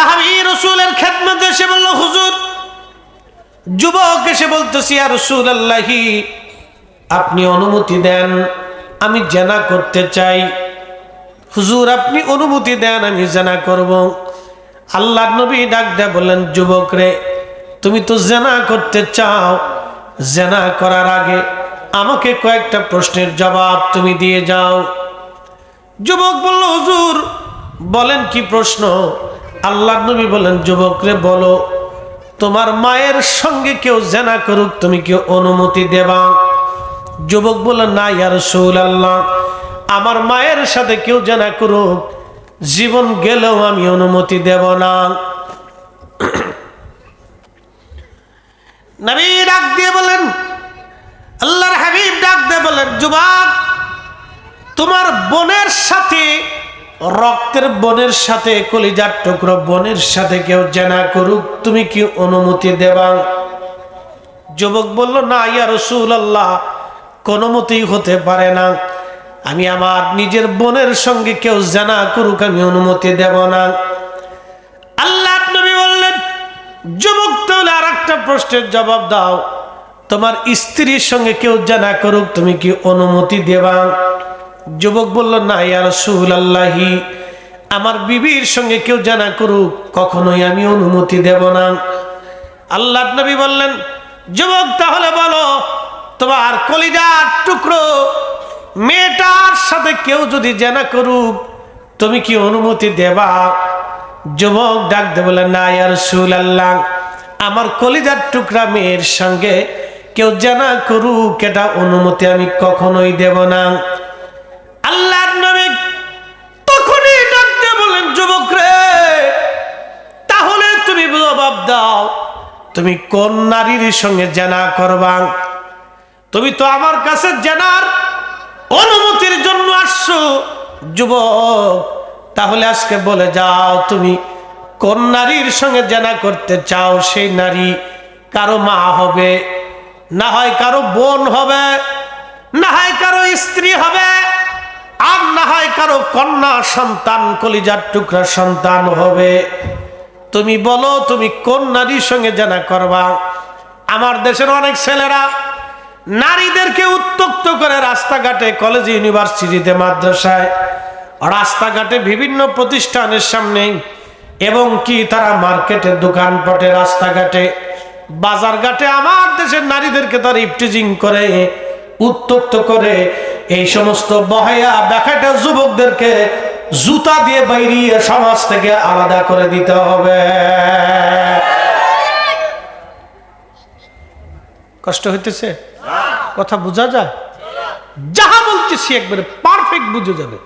সাহাবি রসুলের খেদমতে এসে বলল, হুজুর, যুবক এসে বলতেছি আর রসুল আল্লাহি আপনি অনুমতি দেন, আমি জেনা করতে চাই। হুজুর, আপনি অনুমতি দেন, আমি জেনা করব। আল্লাহ নবী ডাক দেয় বললেন, যুবক রে, তুমি তো জেনা করতে চাও। জেনা করার আগে আমাকে কয়েকটা প্রশ্নের জবাব তুমি দিয়ে যাও। যুবক বলল, হুজুর, বলেন কি প্রশ্ন? আল্লাহ নবী বলেন যুবক রে বলো, তোমার মায়ের সঙ্গে কেউ জেনা করুক, তুমি কি অনুমতি দেবা? যুবক বলে না ইয়ার রসুল আল্লাহ আমার মায়ের সাথে কেউ জেনা করুক, জীবন গেলেও আমি অনুমতি দেব না। নবী ডাক দিয়ে বলেন, আল্লাহর হাবিব ডাক দিয়ে বলেন, যুবক, তোমার বোনের সাথে রক্তের বনের সাথে, কলিজার টুকরো বনের সাথে কেউ জেনা করুক, তুমি কি অনুমতি দেবা? যুবক বলল, না, ইয়া রসুল আল্লাহ কোনো মতেই হতে পারে না। আমি আমার নিজের বোনের সঙ্গে কেউ জানা করুক, আমি অনুমতি দেব না। আল্লাহ নবী বললেন, যুবক, তাহলে আর একটা প্রশ্নের জবাব দাও। তোমার স্ত্রীর সঙ্গে কেউ জানা করুক, তুমি কি অনুমতি দেবা? যুবক বলল, না, ইয়া রসুল আল্লাহি আমার বিবির সঙ্গে কেউ জানা করুক, কখনোই আমি অনুমতি দেব না। আল্লাহ নবী বললেন, যুবক, তাহলে বলো, তোমার কলিজার টুকরো মেয়েটার সাথে কেউ যদি জানা করুক, তুমি কি অনুমতি দেবা? যুবক ডাক দে বলে না ইয়ার সুল আল্লাহ আমার কলিজার টুকরা মেয়ের সঙ্গে কেউ জানা করুক, এটা অনুমতি আমি কখনোই দেব না। আল্লাহর নবী তখনই ডাক দিয়ে বলেন, যুবক রে, তাহলে তুমি জবাব দাও, তুমি কোন নারীর সঙ্গে জানা করবা? তুমি তো আমার কাছে জানার অনুমতির জন্য আসছো, যুবক। তাহলে আজকে বলে যাও, তুমি কোন নারীর সঙ্গে জানা করতে চাও সেই নারী? কারও মা হবে, না হয় কারও বোন হবে, না হয় কারও স্ত্রী কন্যা সন্তান, কলিজার টুকরা সন্তান হবে। তুমি বলো, তুমি কোন নারীর সঙ্গে জানা করবা? আমার দেশের অনেক ছেলেরা নারীদেরকে উত্তক্ত করে রাস্তাঘাটে কলেজ ইউনিভার্সিটিতে মাদ্রাসায়, রাস্তাঘাটে বিভিন্ন প্রতিষ্ঠানের সামনে, এবং কি তারা মার্কেটে, দোকানপটে, রাস্তাঘাটে, বাজারঘাটে, আমার দেশের নারীদেরকে তারা ইফটিজিং করে উত্তক্ত করে এই সমস্ত বহায়া বেখাটা যুবকদেরকে জুতা দিয়ে বাইরিয়ে সমাজ থেকে আলাদা করে দিতে হবে। কষ্ট হইতেছে? কথা বোঝা যায়? যাহা বলতেছি একবারে পারফেক্ট বুঝে যাবে।